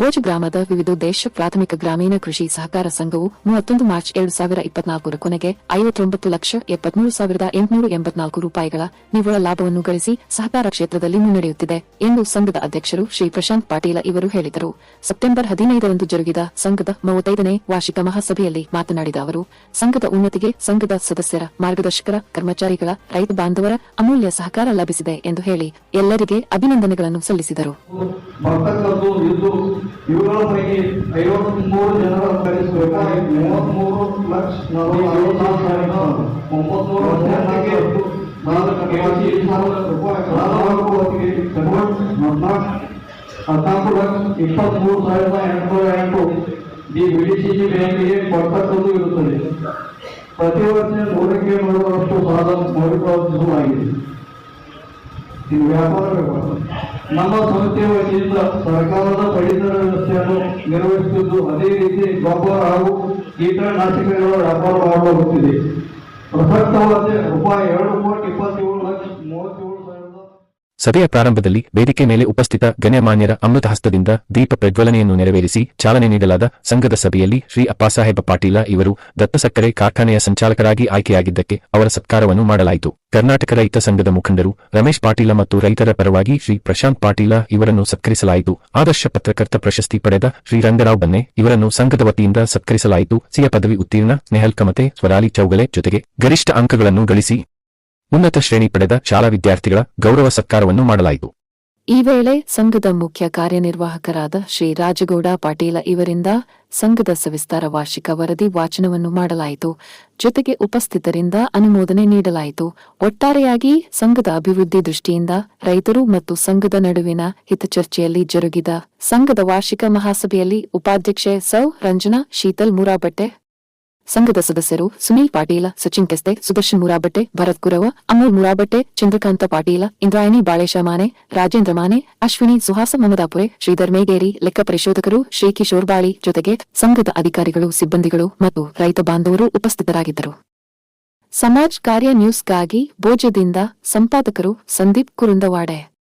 ಬೋಜ ಗ್ರಾಮದ ವಿವಿಧ ದೇಶ ಪ್ರಾಥಮಿಕ ಗ್ರಾಮೀಣ ಕೃಷಿ ಸಹಕಾರ ಸಂಘವು ಮೂವತ್ತೊಂದು ಮಾರ್ಚ್ ಎರಡು ಸಾವಿರ ಇಪ್ಪತ್ನಾಲ್ಕರ ಕೊನೆಗೆ ಐವತ್ತೊಂಬತ್ತು ಲಕ್ಷ ಎಪ್ಪತ್ಮೂರು ಸಾವಿರದ ಎಂಟುನೂರ ಎಂಬತ್ನಾಲ್ಕು ರೂಪಾಯಿಗಳ ನಿವ್ವಳ ಲಾಭವನ್ನು ಗಳಿಸಿ ಸಹಕಾರ ಕ್ಷೇತ್ರದಲ್ಲಿ ಮುನ್ನಡೆಯುತ್ತಿದೆ ಎಂದು ಸಂಘದ ಅಧ್ಯಕ್ಷರು ಶ್ರೀ ಪ್ರಶಾಂತ್ ಪಾಟೀಲ ಇವರು ಹೇಳಿದರು. ಸೆಪ್ಟೆಂಬರ್ ಹದಿನೈದರಂದು ಜರುಗಿದ ಸಂಘದ ಮೂವತ್ತೈದನೇ ವಾರ್ಷಿಕ ಮಹಾಸಭೆಯಲ್ಲಿ ಮಾತನಾಡಿದ ಅವರು, ಸಂಘದ ಉನ್ನತಿಗೆ ಸಂಘದ ಸದಸ್ಯರ ಮಾರ್ಗದರ್ಶಕರ, ಕರ್ಮಚಾರಿಗಳ, ರೈತ ಬಾಂಧವರ ಅಮೂಲ್ಯ ಸಹಕಾರ ಲಭಿಸಿದೆ ಎಂದು ಹೇಳಿ ಎಲ್ಲರಿಗೆ ಅಭಿನಂದನೆಗಳನ್ನು ಸಲ್ಲಿಸಿದರು. ಬರ್ತಕ್ಕದ್ದು ಇದ್ದು ಇವುಗಳ ಪೈಕಿ ಐವತ್ಮೂರು ಜನರ ಕಳಿಸಬೇಕು ಮೂವತ್ಮೂರು ಲಕ್ಷ ನಲವತ್ನಾಲ್ಕು ಸಾವಿರದ ಒಂಬತ್ನೂರ ಹದಿನೆಂಟು ನಾಲ್ಕು ಕೆಜಿ ಸಾವಿರ ರೂಪಾಯಿ ನಾಲ್ಕು ಹೊತ್ತಿಗೆ ಹದಿನಾಲ್ಕು ಹದಿನಾಲ್ಕು ಲಕ್ಷ ಇಪ್ಪತ್ಮೂರು ಸಾವಿರದ ಎಂಟುನೂರ ಎಂಟು ಈ ಬಿಡಿಸಿಜಿ ಬ್ಯಾಂಕಿಗೆ ಕೊಡ್ತಕ್ಕದ್ದು ಇರುತ್ತದೆ ಪ್ರತಿ ವರ್ಷ ನೂರಕ್ಕೆ ನೂರರಷ್ಟು ಸಾಲ ಮರುಪಾವತಿಸಲಾಗಿದೆ ಇದು ವ್ಯಾಪಾರ ವ್ಯವಹಾರ ನಮ್ಮ ಸಂಸ್ಥೆಯ ವತಿಯಿಂದ ಸರ್ಕಾರದ ಪಡಿತರ ವ್ಯವಸ್ಥೆಯನ್ನು ನಿರ್ವಹಿಸುತ್ತಿದ್ದು, ಅದೇ ರೀತಿ ಗೊಬ್ಬರ ಹಾಗೂ ಕೀಟನಾಶಕಗಳ ವ್ಯಾಪಾರ ಮಾಡಲಾಗುತ್ತಿದೆ ಪ್ರಸಕ್ತವಾದ ರೂಪಾಯಿ ಎರಡು ಕೋಟಿ ಇಪ್ಪತ್ತೇಳು ಲಕ್ಷ ಮೂವತ್ತೇಳು ಸಾವಿರದ ಸಭೆಯ ಪ್ರಾರಂಭದಲ್ಲಿ ವೇದಿಕೆ ಮೇಲೆ ಉಪಸ್ಥಿತ ಗಣ್ಯಮಾನ್ಯರ ಅಮೃತ ಹಸ್ತದಿಂದ ದೀಪ ಪ್ರಜ್ವಲನೆಯನ್ನು ನೆರವೇರಿಸಿ ಚಾಲನೆ ನೀಡಲಾದ ಸಂಘದ ಸಭೆಯಲ್ಲಿ ಶ್ರೀ ಅಪ್ಪಾಸಾಹೇಬ ಪಾಟೀಲ ಇವರು ದತ್ತ ಸಕ್ಕರೆ ಕಾರ್ಖಾನೆಯ ಸಂಚಾಲಕರಾಗಿ ಆಯ್ಕೆಯಾಗಿದ್ದಕ್ಕೆ ಅವರ ಸತ್ಕಾರವನ್ನು ಮಾಡಲಾಯಿತು. ಕರ್ನಾಟಕ ರೈತ ಸಂಘದ ಮುಖಂಡರು ರಮೇಶ್ ಪಾಟೀಲ ಮತ್ತು ರೈತರ ಪರವಾಗಿ ಶ್ರೀ ಪ್ರಶಾಂತ್ ಪಾಟೀಲ ಇವರನ್ನು ಸತ್ಕರಿಸಲಾಯಿತು. ಆದರ್ಶ ಪತ್ರಕರ್ತ ಪ್ರಶಸ್ತಿ ಪಡೆದ ಶ್ರೀ ರಂಗರಾವ್ ಬನ್ನೆ ಇವರನ್ನು ಸಂಘದ ವತಿಯಿಂದ ಸತ್ಕರಿಸಲಾಯಿತು. ಸಿಯ ಪದವಿ ಉತ್ತೀರ್ಣ, ನೆಹಲ್ ಕಮತೆ, ಸ್ವರಾಲಿ ಚೌಗಲೆ ಜೊತೆಗೆ ಗರಿಷ್ಠ ಅಂಕಗಳನ್ನು ಗಳಿಸಿ ಉನ್ನತ ಶ್ರೇಣಿ ಪಡೆದ ಶಾಲಾ ವಿದ್ಯಾರ್ಥಿಗಳ ಗೌರವ ಸತ್ಕಾರವನ್ನು ಮಾಡಲಾಯಿತು. ಈ ವೇಳೆ ಸಂಘದ ಮುಖ್ಯ ಕಾರ್ಯನಿರ್ವಾಹಕರಾದ ಶ್ರೀ ರಾಜಗೌಡ ಪಾಟೀಲ ಇವರಿಂದ ಸಂಘದ ಸವಿಸ್ತಾರ ವಾರ್ಷಿಕ ವರದಿ ವಾಚನವನ್ನು ಮಾಡಲಾಯಿತು. ಜೊತೆಗೆ ಉಪಸ್ಥಿತರಿಂದ ಅನುಮೋದನೆ ನೀಡಲಾಯಿತು. ಒಟ್ಟಾರೆಯಾಗಿ ಸಂಘದ ಅಭಿವೃದ್ಧಿ ದೃಷ್ಟಿಯಿಂದ ರೈತರು ಮತ್ತು ಸಂಘದ ನಡುವಿನ ಹಿತಚರ್ಚೆಯಲ್ಲಿ ಜರುಗಿದ ಸಂಘದ ವಾರ್ಷಿಕ ಮಹಾಸಭೆಯಲ್ಲಿ ಉಪಾಧ್ಯಕ್ಷೆ ಸೌ. ರಂಜನಾ, ಶೀತಲ್ ಮುರಾಬಟ್ಟೆ ಸಂಘದ ಸದಸ್ಯರು ಸುನೀಲ್ ಪಾಟೀಲ, ಸಚಿನ್ ಕೆಸ್ತೆ, ಸುದರ್ಶನ್ ಮುರಾಬಟ್ಟೆ, ಭರತ್ ಕುರವ ಅಮೋಲ್ ಮುರಾಬಟ್ಟೆ, ಚಂದ್ರಕಾಂತ ಪಾಟೀಲ, ಇಂದ್ರಾಯಣಿ ಬಾಳೇಶ ಮಾನೆ ರಾಜೇಂದ್ರ ಮಾನೆ, ಅಶ್ವಿನಿ ಸುಹಾಸ ಮಮದಾಪುರೆ, ಶ್ರೀಧರ್ ಮೇಗೇರಿ, ಲೆಕ್ಕ ಪರಿಶೋಧಕರು ಶ್ರೀ ಕಿಶೋರ್ ಬಾಳಿ ಜೊತೆಗೆ ಸಂಘದ ಅಧಿಕಾರಿಗಳು, ಸಿಬ್ಬಂದಿಗಳು ಮತ್ತು ರೈತ ಬಾಂಧವರು ಉಪಸ್ಥಿತರಾಗಿದ್ದರು. ಸಮಾಜ್ ಕಾರ್ಯ ನ್ಯೂಸ್ಗಾಗಿ ಭೋಜದಿಂದ ಸಂಪಾದಕರು ಸಂದೀಪ್ ಕುರುಂದವಾಡೆ.